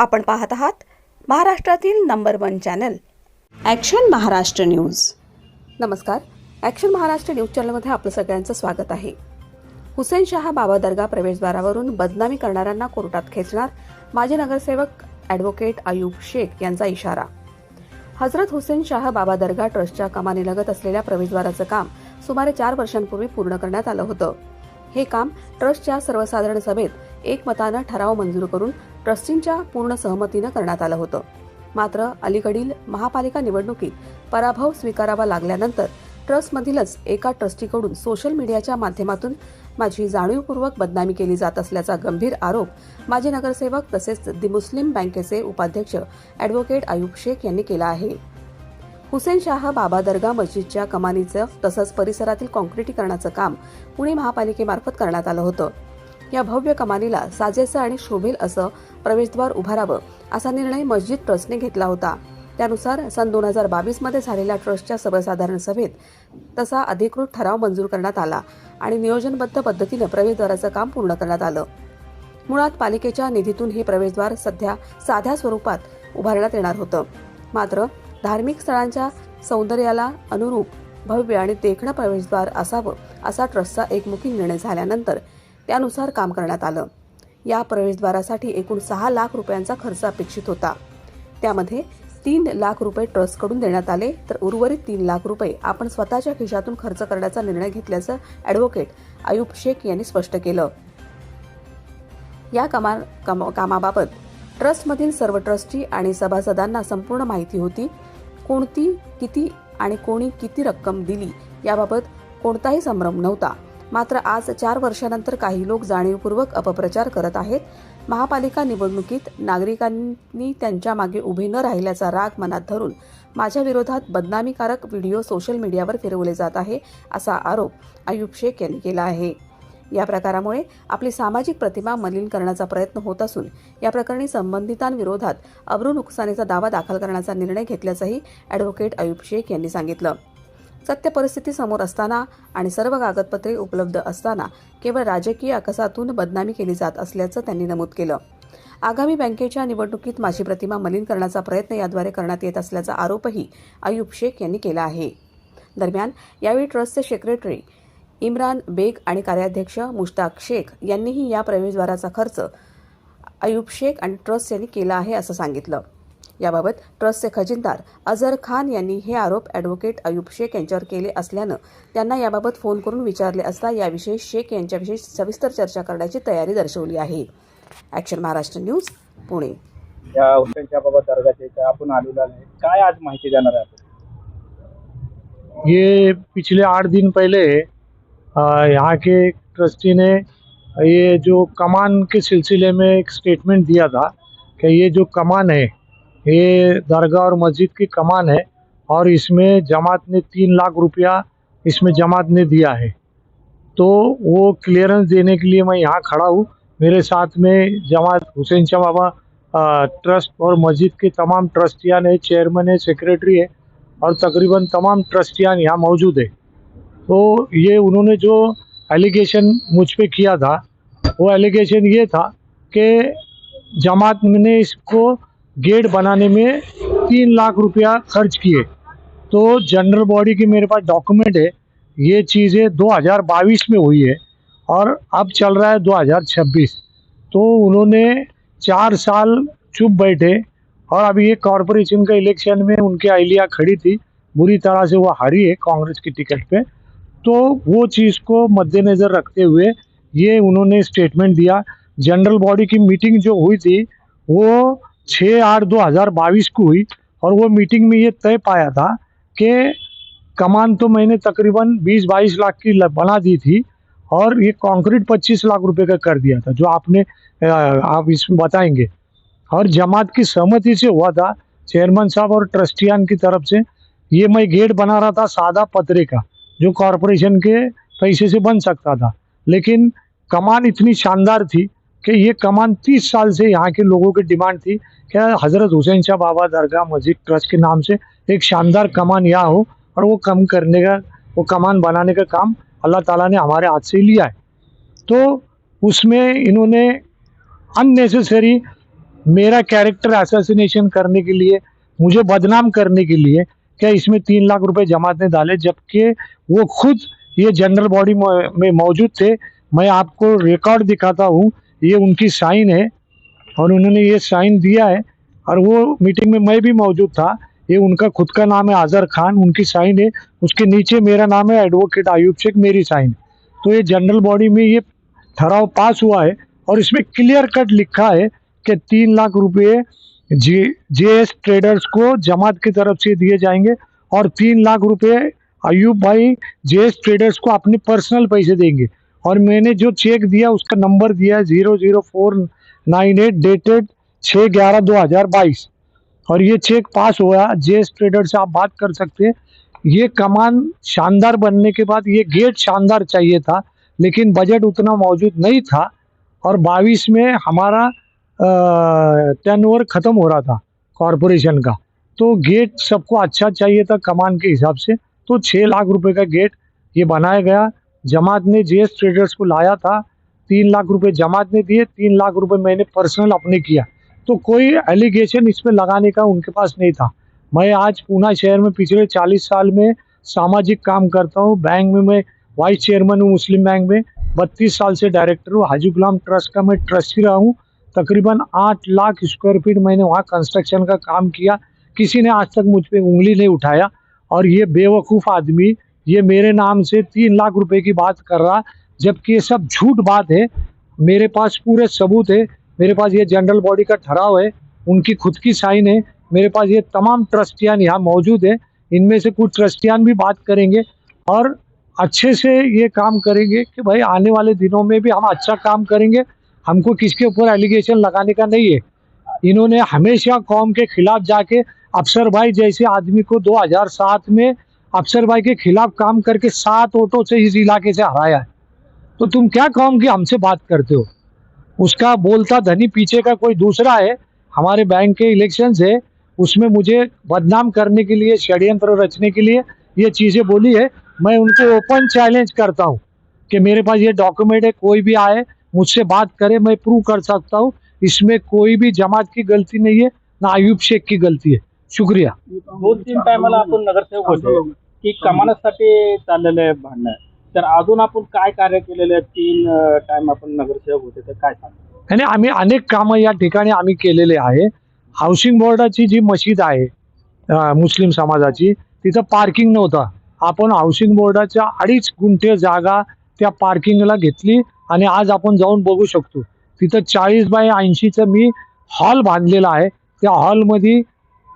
आपण पाहत आहात महाराष्ट्रातील number one channel. Action Maharashtra news. नमस्कार. ॲक्शन महाराष्ट्र न्यूज चॅनलमध्ये आपलं सगळ्यांचं स्वागत आहे. हुसेन शाह बाबा दर्गा प्रवेशद्वारावरून बदनामी करणाऱ्यांना कोर्टात खेचणार माजी नगरसेवक ॲडव्होकेट अयूब शेख यांचा इशारा. हजरत हुसेन शाह बाबा दर्गा ट्रस्टच्या कमानीलगत असलेल्या प्रवेशद्वाराचं काम सुमारे चार वर्षांपूर्वी पूर्ण करण्यात आलं होतं. हे काम ट्रस्टच्या सर्वसाधारण सभेत एकमतानं ठराव मंजूर करून ट्रस्टींच्या पूर्ण सहमतीनं करण्यात आलं होतं. मात्र अलीकडील महापालिका निवडणुकीत पराभव स्वीकारावा लागल्यानंतर ट्रस्टमधीलच एका ट्रस्टीकडून सोशल मीडियाच्या माध्यमातून माझी जाणीवपूर्वक बदनामी केली जात असल्याचा गंभीर आरोप माजी नगरसेवक तसेच दि मुस्लिम बँकेचे उपाध्यक्ष ॲडव्होकेट आयुब शेख यांनी केला आहे. हुसेन शाह बाबा दर्गा मस्जिदच्या कमानीचं तसंच परिसरातील काँक्रिटीकरणाचं काम पुणे महापालिकेमार्फत करण्यात आलं होतं. या भव्य कमानीला साजेसं आणि शोभेल असं प्रवेशद्वार उभारावं असा निर्णय मस्जिद ट्रस्टने घेतला होता. त्यानुसार सन दोन हजार बावीसमध्ये झालेल्या ट्रस्टच्या सर्वसाधारण सभेत तसा अधिकृत ठराव मंजूर करण्यात आला आणि नियोजनबद्ध पद्धतीनं प्रवेशद्वाराचं काम पूर्ण करण्यात आलं. मुळात पालिकेच्या निधीतून हे प्रवेशद्वार सध्या साध्या स्वरूपात उभारण्यात येणार होतं. मात्र धार्मिक स्थळांच्या सौंदर्याला अनुरूप भव्य आणि देखणं प्रवेशद्वार असावं असा ट्रस्टचा एकमुखी निर्णय झाल्यानंतर त्यानुसार काम करण्यात आलं. या प्रवेशद्वारासाठी एकूण सहा लाख रुपयांचा खर्च अपेक्षित होता. त्यामध्ये तीन लाख रुपये ट्रस्टकडून देण्यात आले तर उर्वरित तीन लाख रुपये आपण स्वतःच्या खिशातून खर्च करण्याचा निर्णय घेतल्याचं ॲडव्होकेट अयूब शेख यांनी स्पष्ट केलं. या कामा कम कामाबाबत ट्रस्टमधील सर्व ट्रस्टी आणि सभासदांना संपूर्ण माहिती होती. कोणती किती आणि कोणी किती रक्कम दिली याबाबत कोणताही संभ्रम नव्हता. मात्र आज चार वर्षानंतर काही लोक जाणीवपूर्वक अपप्रचार करत आहेत. महापालिका निवडणुकीत नागरिकांनी त्यांच्या मागे उभे न राहिल्याचा राग मनात धरून माझ्या विरोधात बदनामीकारक व्हिडिओ सोशल मीडियावर फिरवले जात आहे असा आरोप आयुब शेख यांनी केला आहे. या प्रकारामुळे आपली सामाजिक प्रतिमा मलिन करण्याचा प्रयत्न होत असून या प्रकरणी संबंधितांविरोधात अब्रू नुकसानीचा दावा दाखल करण्याचा निर्णय घेतल्याचंही ॲडव्होकेट अयूब शेख यांनी सांगितलं. सत्य परिस्थिती समोर असताना आणि सर्व कागदपत्रे उपलब्ध असताना केवळ राजकीय आकसातून बदनामी केली जात असल्याचं त्यांनी नमूद केलं. आगामी बँकेच्या निवडणुकीत माझी प्रतिमा मलिन करण्याचा प्रयत्न याद्वारे करण्यात येत असल्याचा आरोपही अयूब शेख यांनी केला आहे. दरम्यान यावेळी ट्रस्टचे सेक्रेटरी इम्रान बेग आणि कार्याध्यक्ष मुश्ताक शेख यांनीही या प्रवेशद्वाराचा खर्च अयूब शेख आणि ट्रस्ट यांनी केला आहे असं सांगितलं. याबाबत ट्रस्टचे खजिनदार अझर खान यांनी हे आरोप ॲडव्होकेट अयूब शेख यांच्यावर केले असल्यानं त्यांना याबाबत फोन करून विचारले असता याविषयी शेख यांच्याविषयी सविस्तर चर्चा करण्याची तयारी दर्शवली आहे. Action Maharashtra news Pune. या हुसेनच्या बाबा दर्गाचे इथे आपण आलेलो आहे काय आज माहिती देणार आहे ये पिछले आठ दिन पहले यहाँ के ट्रस्टी ने ये जो कमान के सिलसिले में एक स्टेटमेंट दिया था कि ये जो कमान है, ये दरगाह और मस्जिद की कमान है और इसमें जमात ने तीन लाख रुपया इसमें जमात ने दिया है। तो वो क्लियरेंस देने के लिए मैं यहाँ खड़ा हूँ। मेरे साथ में जमात हुसैन शाह बाबा ट्रस्ट और मस्जिद के तमाम ट्रस्टियान है चेयरमैन है सेक्रेटरी है और तकरीबन तमाम ट्रस्टियान यहाँ मौजूद है। तो ये उन्होंने जो एलिगेशन मुझ पर किया था, वो एलिगेशन ये था कि जमात ने इसको गेट बनाने में तीन लाख रुपया खर्च किए। तो जनरल बॉडी की मेरे पास डॉक्यूमेंट है, ये चीज़ें 2022 में हुई है और अब चल रहा है 2026 तो उन्होंने चार साल चुप बैठे और अभी ये कॉरपोरेशन का इलेक्शन में उनकी अहलिया खड़ी थी, बुरी तरह से वो हारी है कांग्रेस की टिकट पे। तो वो चीज़ को मद्देनज़र रखते हुए ये उन्होंने स्टेटमेंट दिया। जनरल बॉडी की मीटिंग जो हुई थी, वो छः आठ दो हज़ार बाईस को हुई और वो मीटिंग में ये तय पाया था कि कमान तो मैंने तकरीबन बीस बाईस लाख की बना दी थी और ये कंक्रीट पच्चीस लाख रुपए का कर दिया था, जो आपने आप इसमें बताएँगे। और जमात की सहमति से हुआ था, चेयरमैन साहब और ट्रस्टियान की तरफ़ से, ये मैं गेट बना रहा था सादा पतरे का। जो कॉरपोरेशन के पैसे से बन सकता था। लेकिन कमान इतनी शानदार थी कि ये कमान तीस साल से यहाँ के लोगों की डिमांड थी कि हज़रत हुसैन शाह बाबा दरगाह मस्जिद ट्रस्ट के नाम से एक शानदार कमान यहाँ हो और वो कम करने का, वो कमान बनाने का काम अल्लाह ताला ने हमारे हाथ से लिया है। तो उसमें इन्होंने अननेसेसरी मेरा कैरेक्टर असैसिनेशन करने के लिए, मुझे बदनाम करने के लिए क्या इसमें तीन लाख रुपए जमात ने डाले? जबकि वो खुद ये जनरल बॉडी में मौजूद थे। मैं आपको रिकॉर्ड दिखाता हूँ। ये उनकी साइन है और उन्होंने ये साइन दिया है। और वो मीटिंग में मैं भी मौजूद था। ये उनका खुद का नाम है आजर खान। उनकी साइन है। उसके नीचे मेरा नाम है एडवोकेट आयुब शेख, मेरी साइन। तो ये जनरल बॉडी में ये ठहराव पास हुआ है। और इसमें क्लियर कट लिखा है कि तीन लाख रुपए जे एस ट्रेडर्स को जमात की तरफ़ से दिए जाएँगे और तीन लाख रुपए अयूब भाई जे एस ट्रेडर्स को अपने पर्सनल पैसे देंगे। और मैंने जो चेक दिया, उसका नंबर दिया है zero zero four nine eight dated छः ग्यारह दो हज़ार बाईस। और ये चेक पास हुआ जे एस ट्रेडर से आप बात कर सकते हैं। ये कमान शानदार बनने के बाद ये गेट शानदार चाहिए था, लेकिन बजट उतना मौजूद नहीं था। और बाईस में हमारा टर्न ओवर ख़त्म हो रहा था कॉरपोरेशन का। तो गेट सबको अच्छा चाहिए था कमान के हिसाब से। तो छः लाख रुपए का गेट ये बनाया गया। जमात ने जेएस ट्रेडर्स को लाया था, तीन लाख रुपए जमात ने दिए, तीन लाख रुपए मैंने पर्सनल अपने किया। तो कोई एलिगेशन इसमें लगाने का उनके पास नहीं था। मैं आज पूना शहर में पिछले चालीस साल में सामाजिक काम करता हूँ। बैंक में मैं वाइस चेयरमैन हूँ, मुस्लिम बैंक में। बत्तीस साल से डायरेक्टर हूँ। हाजी गुलाम ट्रस्ट का मैं ट्रस्टी रहा हूँ। तकरीबन आठ लाख स्क्वायर फीट मैंने वहाँ कंस्ट्रक्शन का काम किया। किसी ने आज तक मुझ पर उंगली नहीं उठाया और ये बेवकूफ़ आदमी, ये मेरे नाम से तीन लाख रुपए की बात कर रहा, जबकि ये सब झूठ बात है। मेरे पास पूरे सबूत है, मेरे पास ये जनरल बॉडी का ठहराव है, उनकी खुद की साइन है, मेरे पास ये तमाम ट्रस्टियान यहाँ मौजूद है, इनमें से कुछ ट्रस्टियान भी बात करेंगे और अच्छे से ये काम करेंगे कि भाई आने वाले दिनों में भी हम अच्छा काम करेंगे। हमको किसके ऊपर एलिगेशन लगाने का नहीं है। इन्होंने हमेशा कौम के खिलाफ जाके अफसर भाई जैसे आदमी को 2007 में अफसर भाई के खिलाफ काम करके सात ऑटो से इस इलाके से हराया है। तो तुम क्या कौम की हमसे बात करते हो? उसका बोलता धनी पीछे का कोई दूसरा है, हमारे बैंक के इलेक्शन है, उसमें मुझे बदनाम करने के लिए, षड्यंत्र रचने के लिए ये चीज़ें बोली है। मैं उनको ओपन चैलेंज करता हूँ कि मेरे पास ये डॉक्यूमेंट है, कोई भी आए मुझसे बात करे मैं प्रूव कर सकता हूँ। इसमें कोई भी जमात की गलती नहीं है ना अयूब शेख की गलती है। शुक्रिया। दोन तीन टायमाला आपण नगरसेवक होते की कमानासाठी चाललेलं आहे भांडणं. तर अजून आपण काय कार्य केलेले आहे तीन टाइम आपण नगरसेवक होते तर काय सांगा? आणि आम्ही अनेक कामं या ठिकाणी आम्ही केलेले आहे. हाऊसिंग बोर्डाची जी मशीद आहे मुस्लिम समाजाची तिथं पार्किंग नव्हतं. आपण हाऊसिंग बोर्डाच्या अडीच गुंठे जागा त्या पार्किंगला घेतली. आणि आज आपण जाऊन बघू शकतो. तिथं चाळीस बाय ऐंशीचं मी हॉल बांधलेला आहे. त्या हॉलमध्ये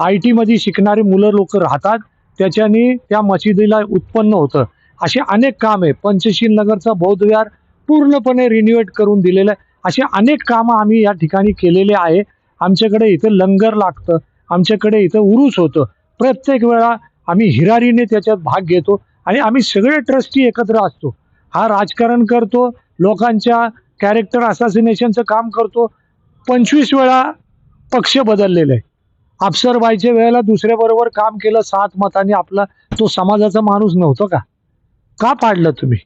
आय टीमध्ये शिकणारी मुलं लोक राहतात. त्याच्याने त्या मशिदीला उत्पन्न होतं. असे अनेक काम आहे पंचशील नगरचा बौद्ध विहार पूर्णपणे रिन्युएट करून दिलेलं आहे. असे अनेक कामं आम्ही या ठिकाणी केलेले आहे. आमच्याकडे इथं लंगर लागतं. आमच्याकडे इथं उरूस होतं. प्रत्येक वेळा आम्ही हिरारीने त्याच्यात भाग घेतो आणि आम्ही सगळे ट्रस्टी एकत्र असतो. हा राजकारण करतो. लोकांच्या कॅरेक्टर असॅसिनेशनचं काम करतो. पंचवीस वेळा पक्ष बदललेले. आहे अफसरबाईच्या वेळेला दुसऱ्याबरोबर काम केलं सात मतांनी आपला तो समाजाचा माणूस नव्हतो का? का पाडलं तुम्ही?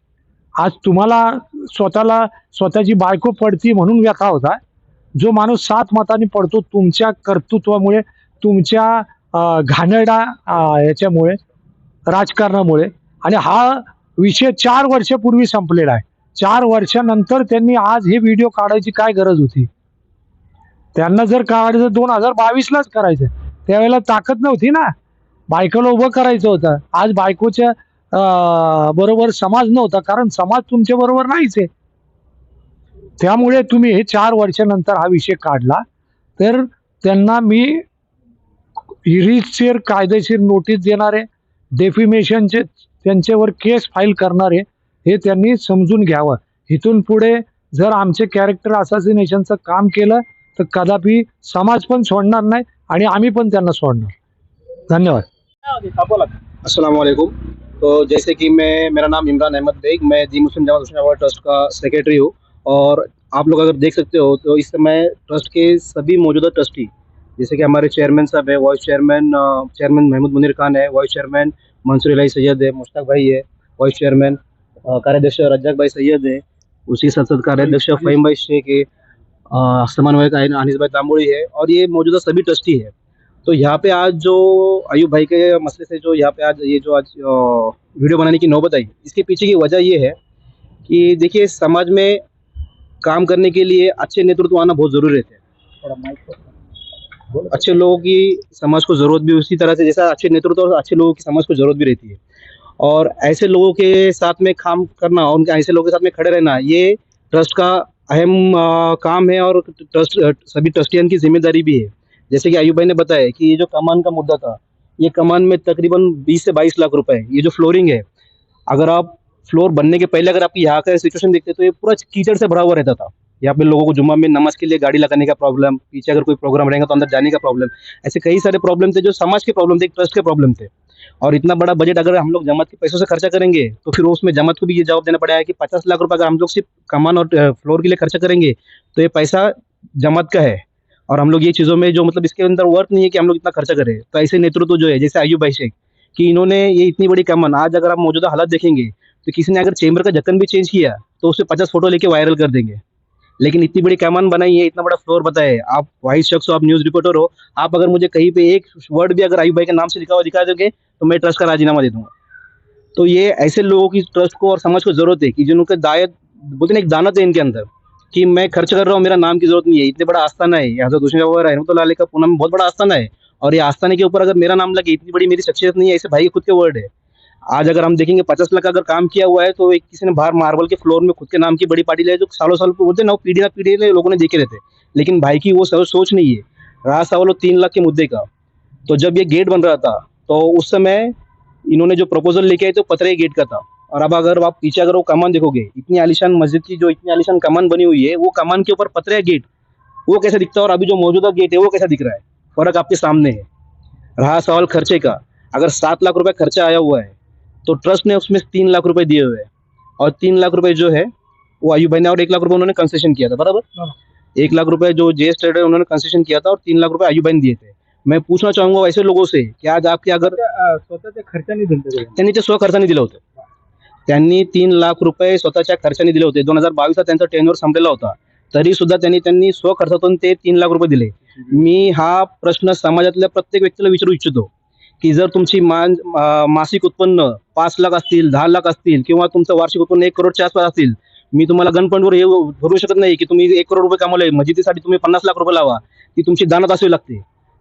आज तुम्हाला स्वतःला स्वतःची बायको पडती म्हणून व्यथा होता. जो माणूस सात मतांनी पडतो तुमच्या कर्तृत्वामुळे तुमच्या घाणेरडा याच्यामुळे राजकारणामुळे. आणि हा विषय चार वर्षापूर्वी संपलेला आहे. चार वर्षानंतर त्यांनी आज हे व्हिडिओ काढायची काय गरज होती? त्यांना जर काढायचं दोन हजार बावीसलाच करायचं. त्यावेळेला ताकद नव्हती ना. बायकोला उभं करायचं होतं. आज बायकोच्या बरोबर समाज नव्हता कारण समाज तुमच्या बरोबर नाहीच आहे. त्यामुळे तुम्ही हे चार वर्षानंतर हा विषय काढला. तर त्यांना मी रीतशीर कायदेशीर नोटीस देणारे डेफिमेशनचे त्यांच्यावर केस फाईल करणारे हे त्यांनी समजून घ्यावं. इथून पुढे जर आमचे कॅरेक्टर असॅसिनेशनचं काम केलं, तर कदापि समाज पण सोडणार नाही आणि आम्ही पण त्यांना सोडणार. धन्यवाद. अस्सलाम वालेकुम तो जैसे कि मैं, मेरा नाम इमरान अहमद बेग, मैं दी मुस्लिम जमात हुसैनाबाद ट्रस्ट का सेक्रेटरी हूँ और आप लोग अगर देख सकते हो तो इस समय ट्रस्ट के सभी मौजूदा ट्रस्टी जैसे कि हमारे चेयरमैन साहब है vice chairman chairman Mahmood Munir Khan है वाइस चेयरमैन मंसूर इलाही सैयद है, मुश्ताक भाई है वाइस चेयरमैन कार्याध्यक्ष रज्जाक भाई सैयद है उसी संसद कार्याध्यक्ष फ़हीम भाई शेख है समन्वयक आहे अनिस भाई तांबोळी है और ये मौजूदा सभी ट्रस्टी है. तो यहाँ पे आज जो अयूब भाई के मसले से जो यहाँ पे आज ये जो आज वीडियो बनाने की नौबत आई इसके पीछे की वजह ये है कि देखिए समाज में काम करने के लिए अच्छे नेतृत्व आना बहुत ज़रूरी रहते हैं। अच्छे लोगों की समाज को ज़रूरत भी उसी तरह से जैसा अच्छे नेतृत्व और अच्छे लोगों की समाज को ज़रूरत भी रहती है। और ऐसे लोगों के साथ में काम करना और उनके, ऐसे लोगों के साथ में खड़े रहना, ये ट्रस्ट का अहम काम है और ट्रस्ट, सभी ट्रस्टियन की ज़िम्मेदारी भी है। जैसे कि आयुब भाई ने बताया कि ये जो कमान का मुद्दा था, ये कमान में तकरीबन 20 से 22 लाख रुपए है। ये जो फ्लोरिंग है, अगर आप फ्लोर बनने के पहले अगर आप यहाँ का सिचुएशन देखते तो ये पूरा कीचड़ से भरा हुआ रहता था। यहाँ पे लोगों को जुम्मा में नमाज़ के लिए गाड़ी लगाने का प्रॉब्लम, पीछे अगर कोई प्रोग्राम रहेगा तो अंदर जाने का प्रॉब्लम। ऐसे कई सारे प्रॉब्लम थे जो समाज के प्रॉब्लम थे ट्रस्ट के प्रॉब्लम थे। और इतना बड़ा बजट अगर हम लोग जमात के पैसों से खर्चा करेंगे तो फिर उसमें जमात को भी ये जवाब देना पड़ेगा कि पचास लाख रुपये अगर हम लोग सिर्फ़ कमान और फ्लोर के लिए खर्चा करेंगे तो ये पैसा जमात का है। और हम लोग ये चीज़ों में जो मतलब इसके अंदर वर्क नहीं है कि हम लोग इतना खर्चा करें। तो ऐसे नेतृत्व जो है, जैसे अयूब भाई शेख, कि इन्होंने ये इतनी बड़ी कमान, आज अगर आप मौजूदा हालात देखेंगे तो किसी ने अगर चेंबर का ढक्कन भी चेंज किया तो उससे पचास फ़ोटो लेके वायरल कर देंगे। लेकिन इतनी बड़ी कमान बनाई है, इतना बड़ा फ्लोर बताए आप वाइस शख्स हो, आप न्यूज़ रिपोर्टर हो, आप अगर मुझे कहीं पे एक वर्ड भी अगर आयुब भाई के नाम से लिखा हुआ दिखा दोगे तो मैं ट्रस्ट का राजीनामा दे दूँगा। तो ये ऐसे लोगों की ट्रस्ट को और समाज को ज़रूरत है कि जिनके दायत, बोलते ना, एक दानत है इनके अंदर, कि मैं खर्च कर रहा हूँ, मेरा नाम की ज़रूरत नहीं है। इतने बड़ा आस्थाना है हज़रत हुसैन रहमत का पूना में बहुत बड़ा आस्थाना है। और ये आस्थाने के ऊपर अगर मेरा नाम लगे, इतनी बड़ी मेरी शख्सियत नहीं है, ऐसे भाई खुद के वर्ड है। आज अगर हम देखेंगे पचास लाख अगर काम किया हुआ है तो एक किसी ने बाहर मार्बल के फ्लोर में खुद के नाम की बड़ी पार्टी लाई, जो सालों साल बोलते ना, वो पीढ़ी ना पीढ़ी लोगों ने देखे रहते लेकिन भाई की वो सो- सोच नहीं है। रहा सवाल वो तीन लाख के मुद्दे का। तो जब ये गेट बन रहा था तो उस समय इन्होंने जो प्रपोजल लेके आए तो पतरे गेट का था। और अब अगर आप पीछे अगर वो कमान देखोगे, इतनी आलिशान मस्जिद की जो इतनी आलिशान कमान बनी हुई है, वो कमान के ऊपर पतरे गेट वो कैसा दिखता है? और अभी जो मौजूदा गेट है, वो कैसा दिख रहा है? फ़र्क आपके सामने है। रहा सवाल खर्चे का। अगर सात लाख रुपए खर्चा आया हुआ है तो ट्रस्ट ने उसमें तीन लाख रुपए दिए हुए हैं। और तीन लाख रुपए जो है वो आयु भाई ने और एक लाख रुपए उन्होंने कंसेशन किया था बराबर? एक लाख रुपए जो जेएस ट्रेडर है उन्होंने कंसेशन किया था और तीन लाख रुपए आयु भाई ने दिए थे। मैं पूछना चाहूँगा वैसे लोगों से कि आज आपके अगर त्या, अ, स्वतःच्या खर्चाने दिलते ते. त्यांनी ते स्वखर्चाने दिले होते। त्यांनी तीन लाख रुपये स्वतःच्या खर्चाने दिले होते। दोन हज़ार बावीसला त्यांचा टेन्युअर संपलेला होता। तरी सुद्धा त्यांनी त्यांनी स्वखर्चातून ते तीन लाख रुपये दिले। मी हा प्रश्न समाजातल्या प्रत्येक व्यक्तीला विचारू इच्छितो। की जर तुमची मान मासिक उत्पन्न पाच लाख असतील दहा लाख असतील किंवा तुमचं वार्षिक उत्पन्न एक करोडच्या आसपास असतील मी तुम्हाला गणपणवर हे भरू शकत नाही की तुम्ही एक करोड रुपये कमवले मजिदीसाठी तुम्ही पन्नास लाख रुपये लावा ती तुमची दानात असावी लागते.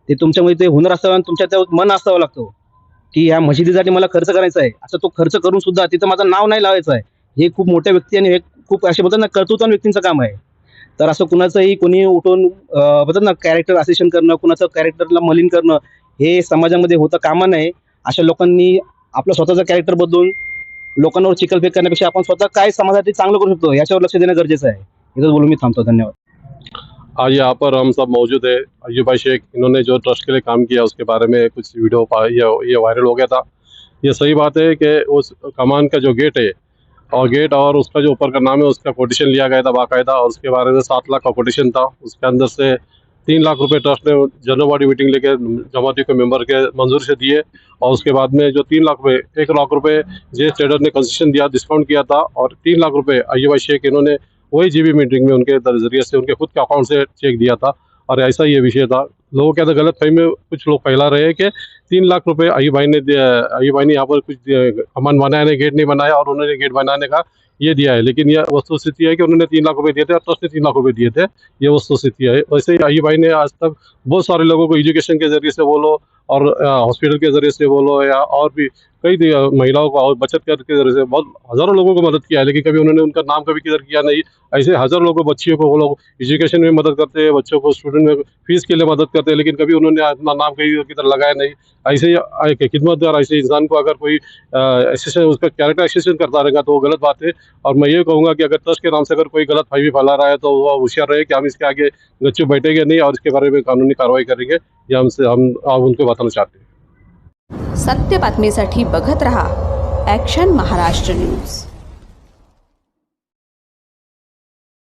ते तुमच्यामध्ये ते हुनर असावं आणि तुमच्या त्या मन असावं लागतो. की ह्या मशिदीसाठी मला खर्च करायचा आहे. असं तो खर्च करून सुद्धा तिथं माझं नाव नाही लावायचं आहे. हे खूप मोठ्या व्यक्ती आणि हे खूप असे बोलतात ना कर्तृत्वान व्यक्तींचं काम आहे. तर असं कुणाचंही कोणी उठून बोलतात ना कॅरेक्टर असेशन करणं कुणाचं कॅरेक्टरला मलिन करणं हे समाजामध्ये होतं कामा नये अशा लोकांनी आपलं स्वतःचं कॅरेक्टर बदलून लोकांवर चिकलफेक करण्यापेक्षा आपण स्वतः काय समाजासाठी चांगलं करू शकतो, याच्यावर लक्ष देणं गरजेचं आहे. इथं बोलून मी थांबतो, धन्यवाद. आज यहाँ पर हम सब मौजूद है। अयूब भाई शेख, इन्होंने जो ट्रस्ट के लिए काम किया, उसके बारे में कुछ वीडियो ये ये वायरल हो गया था। ये सही बात है कि उस कमान का जो गेट है, और गेट और उसका जो ऊपर का नाम है, उसका कोटेशन लिया गया था बाकायदा, और उसके बारे में सात लाख का कोटेशन था। उसके अंदर से तीन लाख रुपए ट्रस्ट ने जनरल बॉडी मीटिंग लेके जमाती के मेंबर के मंजूरी से दिए और उसके बाद में जो तीन लाख रुपए, एक लाख रुपए जे ट्रेडर ने कंसेशन दिया, डिस्काउंट किया था और तीन लाख रुपए अयूब भाई शेख इन्होंने वही जीबी मीटिंग में उनके ज़रिए से उनके खुद के अकाउंट से चेक दिया था और ऐसा ये विषय था। लोगों के अंदर गलत फहमी में कुछ लोग फैला रहे हैं कि तीन लाख रुपए अयूब भाई ने अयूब भाई ने यहाँ पर कुछ कमान बनाया नहीं गेट नहीं बनाया और उन्होंने गेट बनाने का ये दिया है। लेकिन यह वस्तु स्थिति है कि उन्होंने तीन लाख रुपए दिए थे और ट्रस्ट ने तीन लाख रुपए दिए थे। ये वस्तु स्थिति है। वैसे ही आई भाई ने आज तक बहुत सारे लोगों को एजुकेशन के ज़रिए से बोलो और हॉस्पिटल के ज़रिए से बोलो या और भी कई महिलाओं को और बचत कर के ज़रिए बहुत हज़ारों लोगों को मदद किया है, लेकिन कभी उन्होंने उनका नाम कभी किधर किया नहीं। ऐसे हज़ारों लोगों बच्चियों को वो लोग एजुकेशन में मदद करते हैं, बच्चों को स्टूडेंट में फ़ीस के लिए मदद करते हैं, लेकिन कभी उन्होंने अपना नाम कहीं किधर लगाया नहीं। ऐसे ही एक खिदमतदार ऐसे इंसान को अगर कोई एसेसन उसका कैरेक्टर एसेसन करता रहेगा तो वो गलत बात है। और मैं ये कहूँगा कि अगर ट्रस्ट के नाम से अगर कोई गलत फहमी फैला रहा है तो वो होशियार रहे कि हम इसके आगे गच्चू बैठेंगे नहीं और इसके बारे में कानूनी कार्रवाई करेंगे। ये हमसे हम, आप उनको बताना चाहते हैं। सत्य बातमीसाठी बघत रहा ॲक्शन महाराष्ट्र न्यूज़